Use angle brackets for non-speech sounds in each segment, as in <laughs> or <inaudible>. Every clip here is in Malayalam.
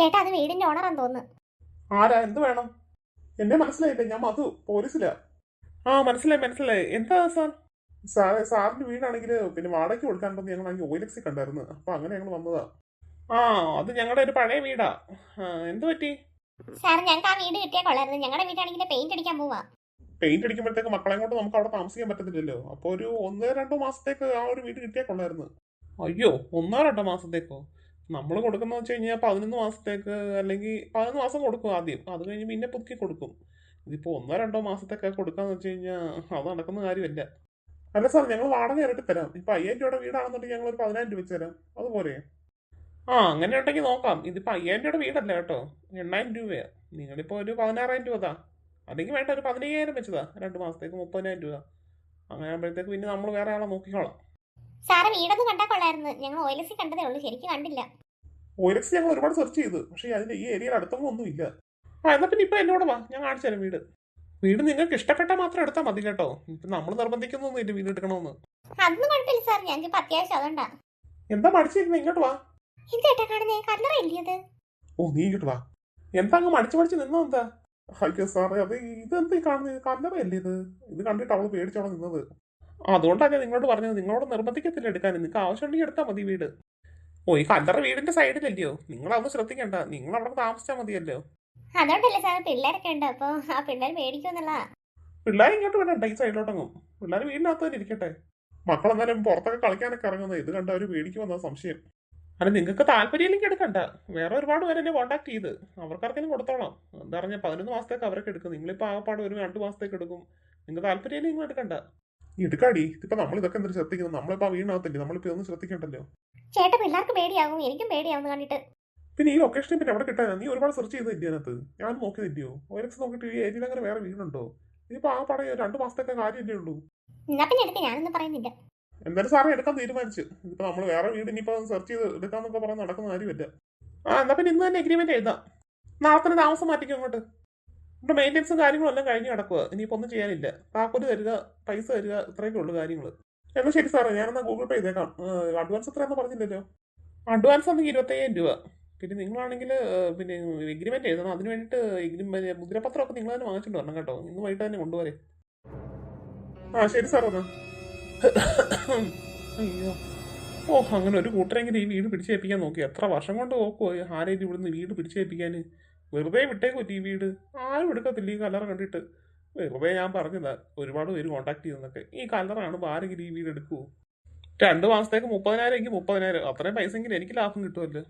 ചേട്ടാ അത് വീടിന്റെ ഓണറാന്ന് തോന്നുന്നു. ആരാ? എന്ത് വേണം? എന്നെ മനസ്സിലായില്ലേ? ഞാൻ മധു പോലീസിലാ. ആ മനസ്സിലായി മനസ്സിലായി. എന്താ സാർ? സാറേ സാറിന്റെ വീടാണെങ്കിൽ പിന്നെ വാടകയ്ക്ക് കൊടുക്കാൻ ഞങ്ങൾ അങ്ങനെ ഓയിലക്സി കണ്ടായിരുന്നു. അപ്പൊ അങ്ങനെ ഞങ്ങൾ വന്നതാ. ആ അത് ഞങ്ങളുടെ ഒരു പഴയ വീടാ. എന്ത് പറ്റി? സാർ ഞങ്ങൾക്ക് ആ വീട് കിട്ടിയാൽ കൊള്ളായിരുന്നു. ഞങ്ങളുടെ വീടാണെങ്കിൽ പെയിന്റ് അടിക്കാൻ പോവാ. പെയിന്റ് അടിക്കുമ്പോഴത്തേക്ക് മക്കളെ കൊണ്ട് നമുക്ക് അവിടെ താമസിക്കാൻ പറ്റത്തില്ലല്ലോ. അപ്പൊ ഒരു ഒന്നോ രണ്ടോ മാസത്തേക്ക് ആ ഒരു വീട് കിട്ടിയാൽ കൊള്ളായിരുന്നു. അയ്യോ ഒന്നോ രണ്ടോ മാസത്തേക്കോ? നമ്മൾ കൊടുക്കുന്ന വെച്ച് കഴിഞ്ഞാൽ പതിനൊന്ന് മാസത്തേക്ക് അല്ലെങ്കിൽ പതിനൊന്ന് മാസം കൊടുക്കും ആദ്യം. അത് കഴിഞ്ഞ് പിന്നെ പുതുക്കി കൊടുക്കും. ഇതിപ്പോൾ ഒന്നോ രണ്ടോ മാസത്തേക്ക് കൊടുക്കാന്ന് വെച്ച് കഴിഞ്ഞാൽ അത് നടക്കുന്ന കാര്യമല്ല അല്ല സാർ ഞങ്ങൾ വാടക ഇരട്ടി തരാം. ഇപ്പൊ അയ്യായിരം രൂപയുടെ വീടാണെന്നുണ്ടെങ്കിൽ ഞങ്ങൾ ഒരു പതിനായിരം രൂപ തരാം. അതുപോലെ. ആ അങ്ങനെ ഉണ്ടെങ്കിൽ നോക്കാം. ഇതിപ്പോ അയ്യായിരം രൂപയുടെ വീടല്ല കേട്ടോ. എണ്ണായിരം രൂപയാ. നിങ്ങളിപ്പോ ഒരു പതിനാറായിരം രൂപ താ. അല്ലെങ്കിൽ വേണ്ട ഒരു പതിനയ്യായിരം വെച്ചതാ രണ്ട് മാസത്തേക്ക് മുപ്പതിനായിരം രൂപ. അങ്ങനെ ആകുമ്പോഴത്തേക്ക് പിന്നെ നമ്മൾ വേറെ ആളെ നോക്കിക്കോളാം. സാറ് വീടൊന്നും കണ്ടാൽ കൊള്ളായിരുന്നു. ഞങ്ങൾ ഓയിലസി കണ്ടതേ ഉള്ളൂ. ശരിക്കും കണ്ടില്ല. ഓയിലക്സ് ഞങ്ങൾ ഒരുപാട് സെർച്ച് ചെയ്തു. പക്ഷേ അതിന്റെ ഈ ഏരിയയിൽ അടുത്തൊന്നും ഒന്നും ഇല്ല. ആ എന്നാ പിന്നെ ഇപ്പൊ എന്നോട് വാ. ഞാൻ കാണിച്ചു തരാം വീട്. വീട് നിങ്ങൾക്ക് ഇഷ്ടപ്പെട്ട മാത്രം എടുത്താൽ മതി കേട്ടോ. ഇപ്പൊ നമ്മൾ നിർബന്ധിക്കുന്നൊന്നും ഇല്ല വീട് എടുക്കണമെന്ന് അതൊന്നും കുഴപ്പമില്ല സാർ ഞങ്ങൾക്ക് ഇപ്പൊ അത്യാവശ്യം അതുകൊണ്ടാ. എന്താ മടിച്ചിരുന്നത് ഇങ്ങോട്ട് വാ. എന്ത് ചേട്ടാ കാണുന്നേ കല്ലറ ഇല്ലത് ഓ നീ ഇങ്ങോട്ട് വാ. എന്താ അങ്ങ് മടിച്ചു മടിച്ച് നിന്നോ എന്താ? അയ്യോ സാറേ അത് ഇതെന്താ കാണുന്നത് കല്ലറയല്ലേ ഇത്? ഇത് കണ്ടിട്ട് അവൾ പേടിച്ചോളാം നിന്നത്. അതുകൊണ്ടാണ് ഞാൻ നിങ്ങളോട് പറഞ്ഞത് നിങ്ങളോട് നിർബന്ധിക്കത്തില്ല എടുക്കാൻ. നിങ്ങൾക്ക് ആവശ്യമുണ്ടെങ്കിൽ എടുത്താൽ മതി വീട്. ഓ ഈ കല്ലറ വീടിന്റെ സൈഡിലല്ലയോ? നിങ്ങൾ അതൊന്നും ശ്രദ്ധിക്കണ്ട. നിങ്ങൾ അവിടെ താമസിച്ചാൽ മതിയല്ലോ. അതുകൊണ്ടല്ലേ സാർ പിള്ളേരൊക്കെ ഉണ്ട്. അപ്പൊ ആ പിള്ളേർ മേടിക്കുമെന്നുള്ള പിള്ളേർ ഇങ്ങോട്ട് വരണ്ട. ഈ സൈഡിലോട്ടങ്ങും. പിള്ളേർ വീടിനകത്ത് തന്നെ ഇരിക്കട്ടെ. മക്കളെന്നാലും പുറത്തൊക്കെ കളിക്കാനൊക്കെ ഇറങ്ങുന്നത്. ഇത് കണ്ട അവർ വന്ന സംശയം. അല്ല നിങ്ങൾക്ക് താല്പര്യമില്ലെങ്കിൽ എടുക്കണ്ട. വേറെ ഒരുപാട് പേര് എന്നെ കോണ്ടാക്ട് ചെയ്ത് അവർക്കാർക്കെങ്കിലും കൊടുത്തോളാം. എന്താ പറഞ്ഞാൽ പതിനൊന്ന് മാസത്തേക്ക് അവരൊക്കെ എടുക്കും. നിങ്ങളിപ്പോൾ ആകപ്പാട് ഒരു രണ്ട് മാസത്തേക്ക് എടുക്കും. നിങ്ങൾക്ക് താല്പര്യമില്ലെങ്കിൽ നിങ്ങൾ എടുക്കണ്ട. എടുക്കാടി. ഇതിപ്പോ നമ്മൾ ഇതൊക്കെ എന്തൊരു ശ്രദ്ധിക്കുന്നത്? നമ്മളിപ്പോ വീണാകത്തില്ലേ നമ്മളിപ്പോ ഒന്നും ശ്രദ്ധിക്കണ്ടല്ലോ. ചേട്ടാ പിള്ളേർക്ക് പേടിയാകും എനിക്കും പേടിയാവും കണ്ടിട്ട്. പിന്നെ ഈ ലൊക്കേഷനിൽ പിന്നെ അവിടെ കിട്ടാൻ നീ ഒരുപാട് സെർച്ച് ചെയ്തില്ലേ അതിനകത്ത് ഞാൻ നോക്കിയതില്ലയോ? ഒരക്സ് നോക്കിയിട്ട് ഈ ഏരിയയിൽ അങ്ങനെ വേറെ വീടുണ്ടോ? ഇതിപ്പോ ആ പടം രണ്ട് മാസത്തേക്ക് കാര്യമല്ലേ ഉള്ളൂ. എന്നാ പിന്നെ എടുത്ത് ഞാനൊന്നും പറയുന്നില്ല. എന്തായാലും സാറേ എടുക്കാൻ തീരുമാനിച്ചു. ഇപ്പൊ നമ്മൾ വേറെ വീട് ഇനിയിപ്പോ സെർച്ച് ചെയ്ത് എടുക്കാന്നൊക്കെ പറഞ്ഞാൽ നടക്കുന്ന കാര്യമില്ല. ആ എന്നാ പിന്നെ ഇന്ന് തന്നെ എഗ്രിമെന്റ് എഴുതാം. നാളെ തന്നെ താമസം മാറ്റിക്കും അങ്ങോട്ട്. ഇവിടെ മെയിന്റെനൻസും കാര്യങ്ങളും എല്ലാം കഴിഞ്ഞ് കിടക്കുക ഇനിയിപ്പോ ഒന്നും ചെയ്യാനില്ല. താക്കോൽ തരിക പൈസ തരിക ഇത്രയൊക്കെ ഉള്ളു കാര്യങ്ങൾ എന്നാൽ ശരി സാറേ ഞാനെന്നാ ഗൂഗിൾ പേ ചെയ്തേക്കാം. അഡ്വാൻസ് എത്രയാണെന്ന് പറഞ്ഞില്ലല്ലോ? അഡ്വാൻസ് ആണെങ്കിൽ ഇരുപത്തയ്യായിരം രൂപ. പിന്നെ നിങ്ങളാണെങ്കിൽ പിന്നെ എഗ്രിമെന്റ് എഴുതണം. അതിന് വേണ്ടിയിട്ട് എഗ്രിമെന്റ് മുദ്രപത്രമൊക്കെ നിങ്ങൾ തന്നെ വാങ്ങിച്ചിട്ട് വരണം കേട്ടോ. ഇന്ന് വൈകിട്ട് തന്നെ കൊണ്ടുപോരെ ആ ശരി സാർ എന്നാ. അയ്യോ. ഓ അങ്ങനെ ഒരു കൂട്ടരെങ്കിലും ഈ വീട് പിടിച്ചേൽപ്പിക്കാൻ നോക്കി എത്ര വർഷം കൊണ്ട് നോക്കുമോ ആരെയും ഇവിടുന്ന് വീട് പിടിച്ചേൽപ്പിക്കാൻ വെറുതെ വിട്ടേക്കോ ടി വീട്? ആരും എടുക്കത്തില്ല. ഈ കളർ കണ്ടിട്ട്. വെറുതെ ഞാൻ പറഞ്ഞതാ ഒരുപാട് പേര് കോണ്ടാക്ട് ചെയ്തെന്നൊക്കെ. ഈ കളറാണ് ആരെങ്കിലും ഈ വീട് എടുക്കുമോ രണ്ട് മാസത്തേക്ക് മുപ്പതിനായിരം എങ്കിൽ മുപ്പതിനായിരം. അത്രയും പൈസ എങ്കിലും എനിക്ക് ലാഭം കിട്ടുമല്ലോ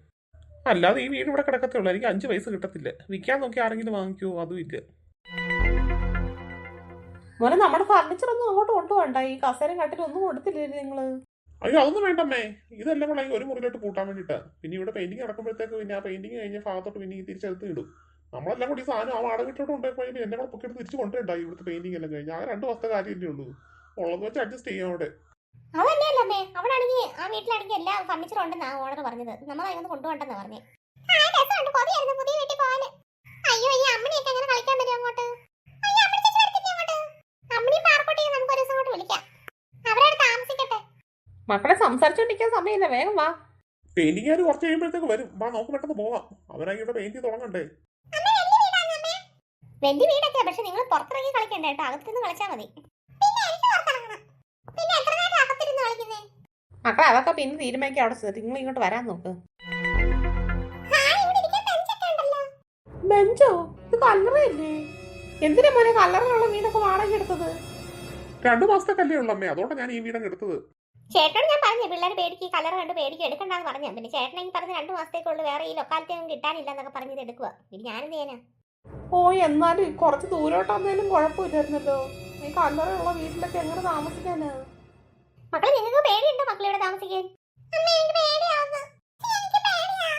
അല്ലാതെ ഈ വീട് ഇവിടെ കിടക്കത്തേ ഉള്ളൂ എനിക്ക് അഞ്ച് പൈസ കിട്ടത്തില്ല. വിൽക്കാൻ നോക്കി ആരെങ്കിലും വാങ്ങിക്കുമോ അതും ഇല്ല. മോനെ നമ്മുടെ ഫർണിച്ചർ ഒന്നും അങ്ങോട്ട് കൊണ്ടുപോകണ്ട. ഈ കസേര കട്ടിൽ ഒന്നും കൊടുത്തില്ലേ നിങ്ങൾ? അയ്യോ അതൊന്നും വേണ്ടമ്മേ. ഇതെല്ലാം കൂടെ ഒരു മുറിയിലോട്ട് കൂട്ടാൻ വേണ്ടിയിട്ട് പിന്നെ ഇവിടെ പെയിന്റിങ് നടക്കുമ്പോഴത്തേക്ക് പിന്നെ ആ പെയിന്റിങ് കഴിഞ്ഞ ഭാഗത്തോട്ട് പിന്നെ ഈ തിരിച്ചെടുത്ത് ഇടും. നമ്മളെല്ലാം കൂടി സാധനം ആ വാടക വീട്ടിലോട്ട് കൊണ്ടുപോയി എന്നെ കൂടെ പൊക്കിട്ട് തിരിച്ച് കൊണ്ടുണ്ടായി ഇവിടുത്തെ പെയിന്റിങ് എല്ലാം കഴിഞ്ഞ്. ആ രണ്ട് മാസത്തെ കാര്യമല്ലേ ഉള്ളൂ. ഉള്ളത് വെച്ച് അഡ്ജസ്റ്റ് ചെയ്യാം അവിടെ. ആണെങ്കിൽ ആ എല്ലാ പറഞ്ഞത്. അയ്യോ ഈ അങ്ങനെ കളിക്കാൻ പറ്റും അങ്ങോട്ട്? അയ്യോ, അങ്ങോട്ട്? അമ്മണി പാർക്കുട്ടിയും നമുക്ക് ഒരു ദിവസം അങ്ങോട്ട് വിളിക്കാം. അവരവിടെ താമസിക്കട്ടെ. മക്കളെ സംസാരിച്ചോണ്ടിരിക്കാൻ സമയമില്ല വേഗം വാ. പെയിന്റിങ് ആര് കുറച്ച് കഴിയുമ്പോഴത്തേക്ക് വരും. വാ നമുക്ക് പെട്ടെന്ന് പോവാം. അവരായി ഇവിടെ പെയിന്റ് തുടങ്ങണ്ടേ? വലിയ വീടൊക്കെ പക്ഷെ നിങ്ങൾ പുറത്തിറങ്ങി കളിക്കണ്ട കേട്ടോ. അകത്തുനിന്ന് കളിച്ചാൽ മതി. മക്കളെ അതൊക്കെ പിന്നെ തീരുമാനിക്കാം. അവിടെ. നിങ്ങൾ ഇങ്ങോട്ട് വരാൻ നോക്ക്. ബെഞ്ചോ? ഇത് കല്ലറയല്ലേ എന്തിനാ മോനെ കല്ലറയുള്ള വീടൊക്കെ വാടക എടുത്തത്? രണ്ടു മാസത്തെ കല്ലേ അമ്മേ. അതുകൊണ്ടാണ് ഞാൻ ഈ വീടങ്ങ് എടുത്തത്. ചേട്ടനോട് ഞാൻ പറഞ്ഞു പിള്ളേർ പേടിക്ക് കളർ കണ്ട് പേടിക്ക് എടുക്കണ്ടെന്ന് പറഞ്ഞു. പിന്നെ ചേട്ടനെങ്കിൽ പറഞ്ഞ് രണ്ട് മാസത്തേക്കുള്ളൂ വേറെ ഈ ലൊക്കാലിറ്റി ഒന്നും കിട്ടാനില്ല എന്നൊക്കെ പറഞ്ഞത് എടുക്കുക പിന്നെ ഞാനെന്ത് ചെയ്യാനാ? ഓ എന്നാലും കുറച്ച് ദൂരോട്ടാന്നേലും കുഴപ്പമില്ലായിരുന്നല്ലോ. ഈ കല്ലറയുള്ള വീട്ടിലൊക്കെ എങ്ങനെ താമസിക്കാനാ? മക്കളെ നിങ്ങൾക്ക് പേടിയുണ്ടോ മക്കളെ ഇവിടെ താമസിക്കാൻ? അമ്മേ, എനിക്ക് പേടിയാവുന്നു. എനിക്ക് പേടിയാ.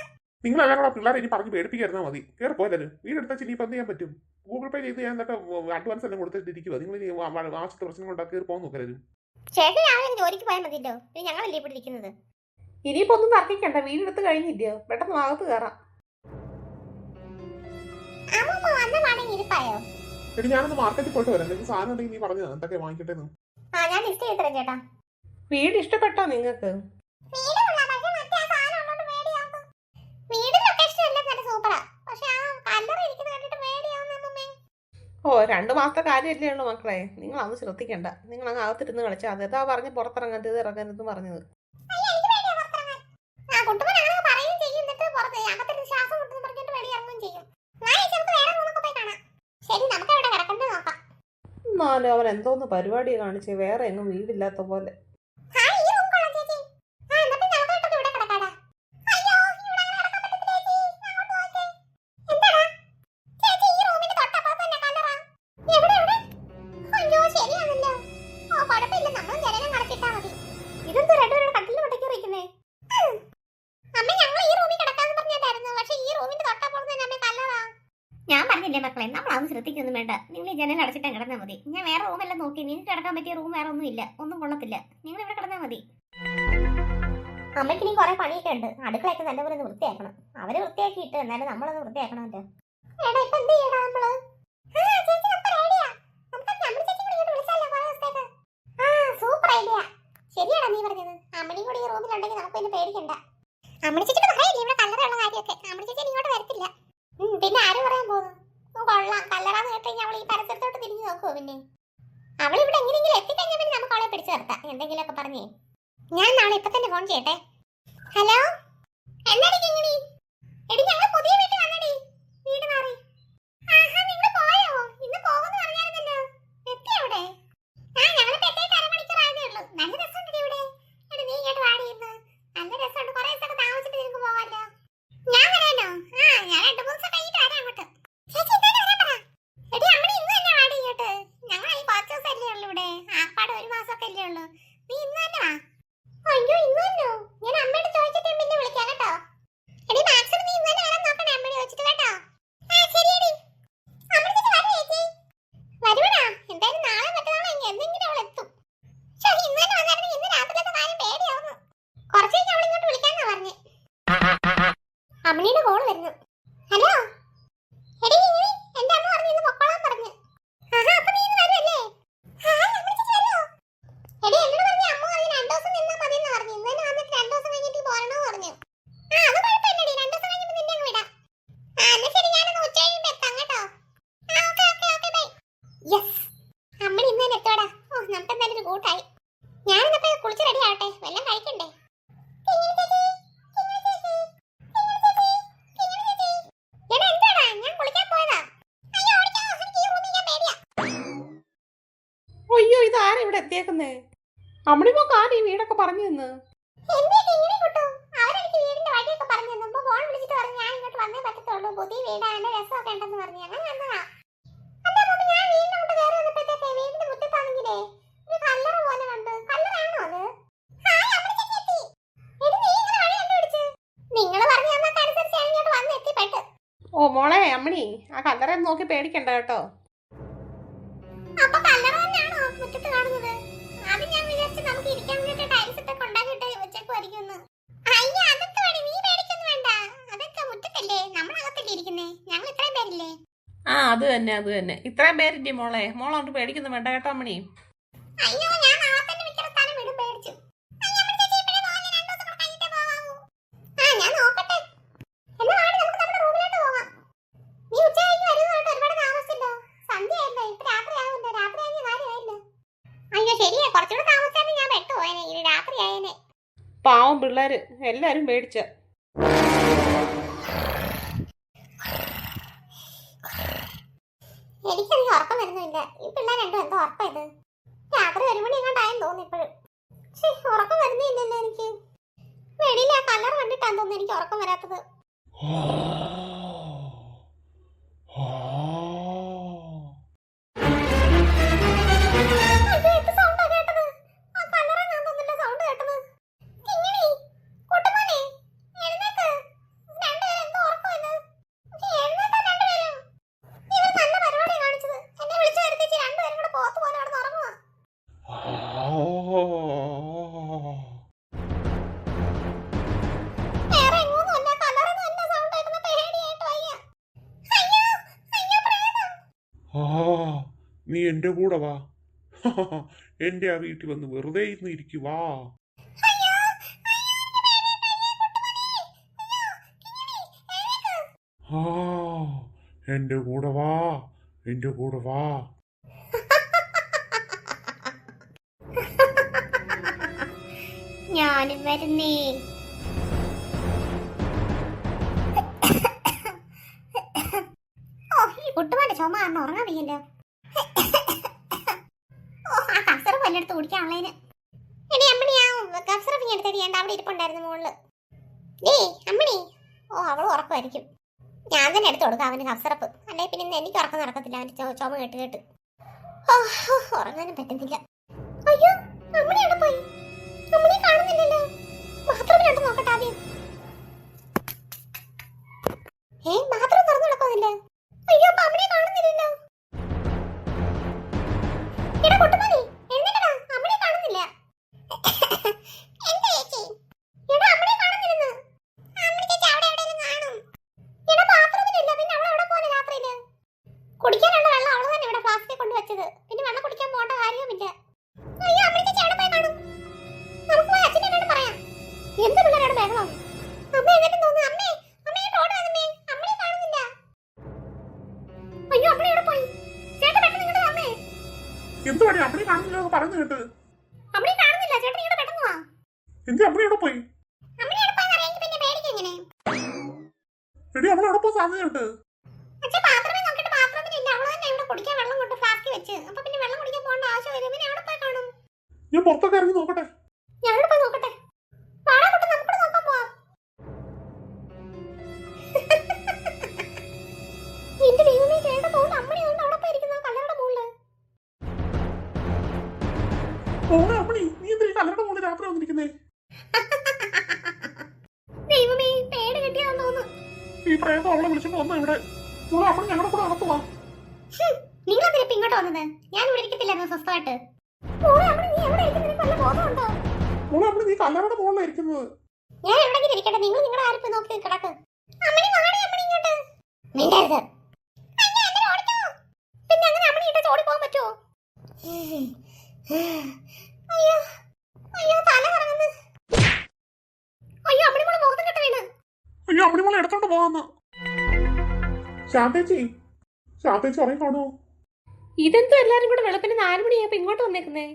നിങ്ങൾ കൂടെ പിള്ളേരെ ഇനി പറഞ്ഞ് പേടിപ്പിക്കായിരുന്നാ മതി. കയറി പോയതല്ലേ വീടെടുത്ത ഇനി ഇപ്പം എന്ത് ചെയ്യാൻ പറ്റും? ഗൂഗിൾ പേ ചെയ്ത് ഞാൻ എന്നിട്ട് അഡ്വാൻസ് എല്ലാം കൊടുത്തിട്ടിരിക്കുക നിങ്ങൾ ഇനി ആവശ്യത്തെ പ്രശ്നം കൊണ്ട് കയറി പോകാൻ നോക്കരുത്. ചേട്ടൻ രാവിലെ ജോലിക്ക് പോയാൽ മതിയല്ലോ. പിന്നെ ഞങ്ങളല്ലേ ഇവിടെ ഇരിക്കുന്നത്? ഇനിയിപ്പോ ഒന്നും തർക്കിക്കണ്ട വീടെടുത്ത് കഴിഞ്ഞില്ലയോ? പെട്ടെന്ന് അകത്ത് കയറാം അമ്മൂമ്മ വന്ന പാടെങ്കിൽ ഇരിപ്പായോ? എടി ഞാനൊന്ന് മാർക്കറ്റിൽ പോയിട്ട് വരാം. എന്തെങ്കിലും സാധനം ഉണ്ടെങ്കിൽ നീ പറഞ്ഞാ എന്തൊക്കെ വാങ്ങിക്കട്ടെ എന്ന് ആ ഞാൻ ലിസ്റ്റ് ചെയ്ത് ചേട്ടാ. വീട് ഇഷ്ടപ്പെട്ടോ നിങ്ങൾക്ക് ഓ രണ്ടു മാസത്തെ കാര്യമല്ലേ ഉള്ളു മക്കളെ. നിങ്ങൾ അന്ന് ശ്രദ്ധിക്കണ്ട. നിങ്ങൾ അങ്ങ് അകത്തിരുന്ന് കളിച്ചാൽ അതെ അതാ പറഞ്ഞ് പുറത്തിറങ്ങരുത് ഇത് ഇറങ്ങരുതെന്ന് പറഞ്ഞത്. എന്നാലും അവൻ എന്തോന്ന് പരിപാടി കാണിച്ച്. വേറെ എങ്ങും വീടില്ലാത്ത പോലെ. ശ്രദ്ധിക്കൊന്നും വേണ്ട. നിങ്ങൾ ഈ ജനൽ അടച്ചിട്ടാ കിടന്നാൽ മതി. ഞാൻ വേറെ റൂമെല്ലാം നോക്കി. നിനക്ക് കിടക്കാൻ പറ്റിയ റൂം വേറെ ഒന്നും ഇല്ല. ഒന്നും കൊള്ളത്തില്ല. നിങ്ങൾ ഇവിടെ കിടന്നാൽ മതി. അമ്മയ്ക്ക് ഇനി കുറെ പണിയൊക്കെ ഉണ്ട്. അടുക്കളയൊക്കെ നല്ലപോലെ ഒന്ന് വൃത്തിയാക്കണം. അവർ വൃത്തിയാക്കിയിട്ട് എന്നാലും നമ്മളൊന്ന് വൃത്തിയാക്കണമല്ലോ എടാ ഇപ്പൊ എന്ത് ചെയ്യണം നമ്മൾ? ശരിയാണോ നീ പറഞ്ഞത്? അമ്മണി കൂടി ഈ റൂമിലുണ്ടെങ്കിൽ നമുക്ക് പേടിക്കണ്ട. അമ്മണി ചേച്ചിയുടെ ഇവിടെ കല്ലറയുള്ള കാര്യമൊക്കെ. അമ്മണി ചേച്ചി ഇങ്ങോട്ട് വരത്തില്ല. പിന്നെ ആരും പറയാൻ പോകുന്നു? കൊള്ളാം. കല്ലറ നേരത്തെ അവൾ ഈ പരിസരത്തോട്ട് തിരിഞ്ഞു നോക്കുമോ പിന്നെ? അവൾ ഇവിടെ എങ്ങനെയെങ്കിലും എത്തിക്കഴിഞ്ഞാൽ പിന്നെ നമുക്ക് അവളെ പിടിച്ചു നിർത്താം. എന്തെങ്കിലുമൊക്കെ പറഞ്ഞേ. ഞാൻ നാളെ ഇപ്പൊ തന്നെ ഫോൺ ചെയ്യട്ടെ. ഹലോ അയ്യോ ഇതാരാ ഇവിടെ എത്തിയേക്കുന്നേ? അമ്മണിമോക്ക് കാണി വീടൊക്കെ പറഞ്ഞു തന്ന്? ഓ മോളെ അമ്മണി ആ കല്ലറ നോക്കി പേടിക്കണ്ട കേട്ടോ. കല്ലറ തന്നെയാണോ മുറ്റത്ത് കാണുന്നത്? ആ അത് തന്നെ അത് തന്നെ. ഇത്രയും പേരില്ലേ മോളെ? മോളോട്ട് പേടിക്കുന്നു വേണ്ട കേട്ടോ മണി അയ്യോ ഞാൻ പാവം പിള്ളേർ എല്ലാവരും മേടിച്ച വരുന്നില്ല. ഈ എന്തോ ഇത്? ഒരു തോന്നുന്നു എനിക്ക്. കളർ തോന്നുന്നു എനിക്ക് വരാത്തത്. നീ എന്റെ കൂടെ വാ. <laughs> എന്റെ ആ വീട്ടിൽ വന്ന് വെറുതെ ഇരുന്ന് ഇരിക്കുവാ എന്റെ കൂടെ വാ എന്റെ കൂടെ വാ. ഞാനും വരുന്നേ. ഓ ഈ കുട്ടുമാന്റെ ചുമ അന്ന് കുടിക്കാനുള്ളതിന് എടി അമ്മണി ആ കസറ പിന്നെ എടുത്തടി ഏണ്ട അവിടെ ഇരിപ്പുണ്ടായിരുന്നു മുകളിൽ ഡേ അമ്മണി. ഓ അവൾ ഉറക്കമായിരിക്കും. ഞാൻ തന്നെ എടുത്തു കൊടുക്കാം അവന് കസറപ്പ് അല്ലെ പിന്നെ ഇന്ന് എനിക്ക് ഉറക്കം നടക്കത്തില്ല. അവന്റെ ചുമ- കേട്ട് കേട്ട്. ഓ ഉറങ്ങാനും പറ്റുന്നില്ല വെച്ചത് പിന്നെ വെള്ളം കുടിക്കാൻ പോകേണ്ട കാര്യവുമില്ല. അയ്യോ ചേച്ചി എവിടെ പോയി കാണും? നമുക്ക് പോയി അച്ഛനോട് പറയാം. എന്ത് പിള്ളേരോട് ബഹളം? അമ്മ എന്നിട്ട് തോന്നുന്നു അമ്മേ അമ്മയെ റോഡ് വന്നേ അമ്മയെ കാണുന്നില്ല. അയ്യോ അമ്മ എവിടെ പോയി? ചേട്ടൻ പെട്ടെന്ന് ഇങ്ങോട്ട് വന്നേ എന്തുവാടി? പണി അമ്മണി കാണുന്നില്ല പറഞ്ഞു കേട്ട്. അമ്മയെ കാണുന്നില്ല. ചേട്ടൻ ഇങ്ങോട്ട് പെട്ടെന്ന് വാ. എന്ത് അമ്മണി എവിടെ പോയി? അമ്മയെ എവിടെ പോയി അറിയാൻ പിന്നെ പേടിക്കും എങ്ങനെ? എടി അവൾ എവിടെ പോയി സാധ്യത കേട്ട്. വെച്ച് അപ്പൊ പിന്നെ വെള്ളം കുടിക്കാൻ പോകേണ്ട ആവശ്യം വരും. പിന്നെ എവിടെ പോയി കാണും? ഞാൻ പുറത്തൊക്കെ ഇറങ്ങി നോക്കട്ടെ. ഞാൻ അവിടെ പോയി നോക്കട്ടെ. വാടാ കുട്ടി നമുക്കിവിടെ നോക്കാൻ പോവാം. എന്റെ ദൈവമേ ചേട്ടൻ തോന്നുന്നു അമ്മണി കൊണ്ട് അവിടെ പോയിരിക്കുന്ന. കല്ലറയുടെ മുകളിൽ. ഓ അമ്മണി നീ എന്തിനാ കല്ലറയുടെ മുകളിൽ രാത്രി വന്നിരിക്കുന്നേ? ദൈവമേ പേട് കിട്ടിയതാന്ന് തോന്നുന്നു. ഈ പ്രേതം അവളെ വിളിച്ചിട്ട് വന്നു ഇവിടെ? മോളെ അമ്മണി ഞങ്ങളുടെ കൂടെ നടത്തുവാ നിങ്ങൾ എന്തിനാ ഇപ്പൊ ഇങ്ങോട്ട് വന്നത്? ഞാൻ ഇവിടെ ഇരിക്കത്തില്ലായിരുന്നു സ്വസ്ഥമായിട്ട്. മോളെ നീ കല്ലറയുടെ മുകളിലാണ് ഇരിക്കുന്നത്. ഞാൻ എവിടെങ്കിലും ഇരിക്കട്ടെ. നിങ്ങൾ നിങ്ങളുടെ ആരും പോയി നോക്കി കിടക്ക്. അമ്മണി വാടി അമ്മണി ഇങ്ങോട്ട്. മിണ്ടരുത്. അയ്യോ, എന്നെ ഓടിക്കോ. പിന്നെ അങ്ങനെ അമ്മണി ഇട്ട് ഓടി പോകാൻ പറ്റുമോ അയ്യോ അയ്യോ തല കറങ്ങുന്നു. അയ്യോ അമ്മണി മോളെ ബോധം കെട്ട് വീണ്. അയ്യോ അമ്മണി മോളെ എടുത്തോണ്ട് പോവാന്ന് ശാന്തേച്ചി ശാന്തേച്ചി ഉറങ്ങി കാണുമോ ഇതെന്തോ എല്ലാരും കൂടെ വെളുപ്പിന് നാല് മണിയായപ്പോ ഇങ്ങോട്ട് വന്നേക്കുന്നേ?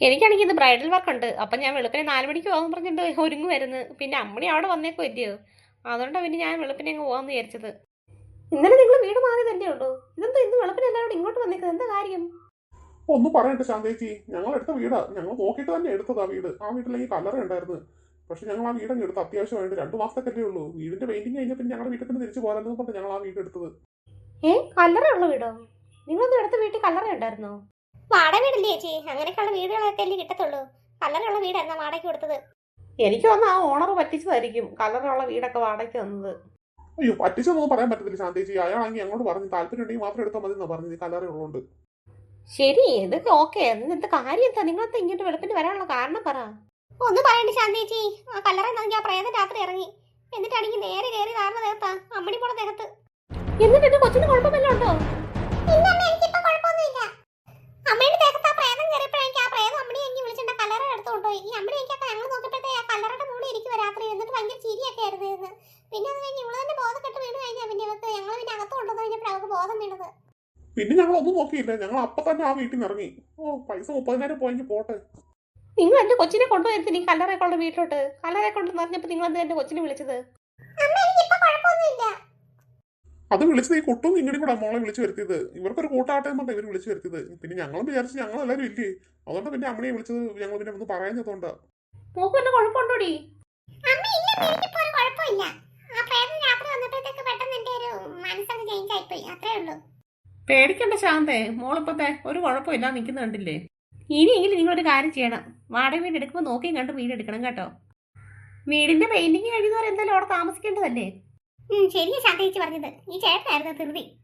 എനിക്കാണെങ്കിൽ ഇത് ബ്രൈഡൽ വർക്ക് ഉണ്ട്. അപ്പൊ ഞാൻ വെളുപ്പിന് നാല് മണിക്ക് പോകാൻ പറഞ്ഞിട്ട് ഒരുങ്ങു വരുന്നു പിന്നെ അമ്മണി അവിടെ വന്നേക്കോ ഇല്ലയോ അതുകൊണ്ടാണ് പിന്നെ ഞാൻ വെളുപ്പിനെ അങ്ങ് പോകാന്ന് വിചാരിച്ചത്. ഇന്നലെ നിങ്ങൾ വീട് മാറി തന്നെ ഉള്ളൂ. ഇതെന്താ ഇന്ന് വെളുപ്പിന് എല്ലാവരും ഇങ്ങോട്ട് വന്നേക്കുന്നത്? എന്താ കാര്യം? ഒന്നും പറയട്ടെ ശാന്തേച്ചി ഞങ്ങൾ എടുത്ത വീടാ. ഞങ്ങൾ നോക്കിയിട്ട് തന്നെ എടുത്തതാ വീട്. ആ വീട്ടിലേക്ക് കല്ലറ ഉണ്ടായിരുന്നു. പക്ഷെ ഞങ്ങൾ ആ വീടങ്ങ് എടുത്ത് അത്യാവശ്യമായിട്ട് രണ്ടു മാസത്തേക്കല്ലേ ഉള്ളൂ. വീടിന്റെ പെയിന്റിങ് കഴിഞ്ഞാൽ പിന്നെ ഞങ്ങളുടെ വീട്ടിൽ തന്നെ തിരിച്ചു പോരാനെന്ന് പറഞ്ഞ് ഞങ്ങൾ ആ വീട് എടുത്തത്. ഏ കല്ലറയുള്ള വീടോ? നിങ്ങളൊന്നും അടുത്ത വീട്ടിൽ കല്ലറ ഉണ്ടായിരുന്നോ? വാടക വീടല്ലേ ചേച്ചി. അങ്ങനെയൊക്കെയുള്ള വീടുകളൊക്കെ അല്ലേ കിട്ടത്തുള്ളൂ. കല്ലറുള്ള വീടായിരുന്നു വാടകയ്ക്ക് കൊടുത്തത്. എനിക്ക് വന്ന ആ ഓണർ പറ്റിച്ചതായിരിക്കും കല്ലറയുള്ള വീടൊക്കെ വാടകയ്ക്ക് തന്നത്. അയ്യോ പറ്റിച്ചൊന്നും പറയാൻ പറ്റത്തില്ല ശാന്തേച്ചി. അയാളാണെങ്കിൽ ഞങ്ങളോട് പറഞ്ഞു താല്പര്യം ഉണ്ടെങ്കിൽ മാത്രം എടുത്താൽ മതി എന്നാ പറഞ്ഞത് ഈ കല്ലറ ഉള്ളതുകൊണ്ട് ശരി ഇതൊക്കെ ഓക്കെ. എന്ത് കാര്യം? എന്താ നിങ്ങൾ ഇങ്ങോട്ട് വെളുപ്പിന് വരാനുള്ള കാരണം പറ. ഒന്ന് പറയണ്ട ശാന്തേച്ചി. ആ കല്ലറ നോക്കി ആ പ്രേതം രാത്രി ഇറങ്ങി. എന്നിട്ടാണെങ്കിൽ നേരെ കയറി കാരണം നേരത്താ അമ്മണി പോണ ദേഹത്ത്. എന്നിട്ട് എന്റെ കൊച്ചിന് കുഴപ്പമില്ല ഉണ്ടോ? പിന്നെ ഞങ്ങൾ പിന്നെ അകത്ത് കൊണ്ടുവന്ന് ബോധം വീണത്. പിന്നെ ഞങ്ങൾ ഒന്നും നോക്കിയില്ല. ഞങ്ങൾ അപ്പൊ തന്നെ ആ വീട്ടിൽ നിന്ന് ഇറങ്ങി. ഓ പൈസ മുപ്പതിനായിരം പോയെങ്കിൽ പോട്ടെ. നിങ്ങൾ എന്റെ കൊച്ചിനെ കൊണ്ടുവരുത്തി കല്ലറെ കൊണ്ട് വീട്ടിലോട്ട്. കല്ലറെ കൊണ്ട് നിറഞ്ഞപ്പോ നിങ്ങൾ എന്താ എന്റെ കൊച്ചിനെ വിളിച്ചത്? അമ്മ എനിക്കിപ്പോ കുഴപ്പമൊന്നുമില്ല. അത് വിളിച്ചത് ഈ കുട്ടും. ഇങ്ങനെയും കൂടെ മോളെ വിളിച്ചു വരുത്തിയത്. ഇവർക്കൊരു കൂട്ടാട്ടെ എന്ന് ഇവർ വിളിച്ചു വരുത്തിയത്. പിന്നെ ഞങ്ങളും വിചാരിച്ചു ഞങ്ങൾ എല്ലാവരും ഇല്ലേ? അതുകൊണ്ട് പിന്നെ അമ്മയെ വിളിച്ചത് ഞങ്ങൾ പിന്നെ ഒന്ന് പറയുന്നതുകൊണ്ട് മോക്ക് വല്ല കുഴപ്പമുണ്ടോടി അമ്മ ഇല്ല എനിക്കിപ്പോ ഒരു കുഴപ്പമില്ല. ആ പ്രേതം രാത്രി വന്നപ്പോഴത്തേക്ക് പെട്ടെന്ന് ഒരു മനസ്സൊക്കെ ചേഞ്ച് ആയിപ്പോയി. അത്രേ ഉള്ളൂ. പേടിക്കണ്ട ശാന്തേ. മോളിപ്പോ ദേ ഒരു കുഴപ്പമില്ല. നിൽക്കുന്ന കണ്ടില്ലേ? ഇനിയെങ്കിലും നിങ്ങളൊരു കാര്യം ചെയ്യണം. വാടക വീട് എടുക്കുമ്പോൾ നോക്കിയും കണ്ട് വീട് എടുക്കണം കേട്ടോ. വീടിന്റെ പെയിന്റിങ് കഴിയുന്നവർ എന്തായാലും അവിടെ താമസിക്കേണ്ടതല്ലേ? ഉം, ശരിയാ ശാന്തേച്ചി പറഞ്ഞത്. ഈ ചേട്ടനായിരുന്നു ധൃതി.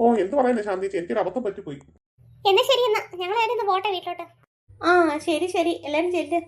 ഓ എന്ത് പറയാനാ ശാന്തിച്ച് എനിക്കൊരു അബദ്ധം പറ്റിപ്പോയി. എന്നാ ശരി എന്നാ. ഞങ്ങൾ ആയിരുന്നു പോട്ടെ വീട്ടിലോട്ട്? ആ ശരി ശരി. എല്ലാരും ചെല്ല്.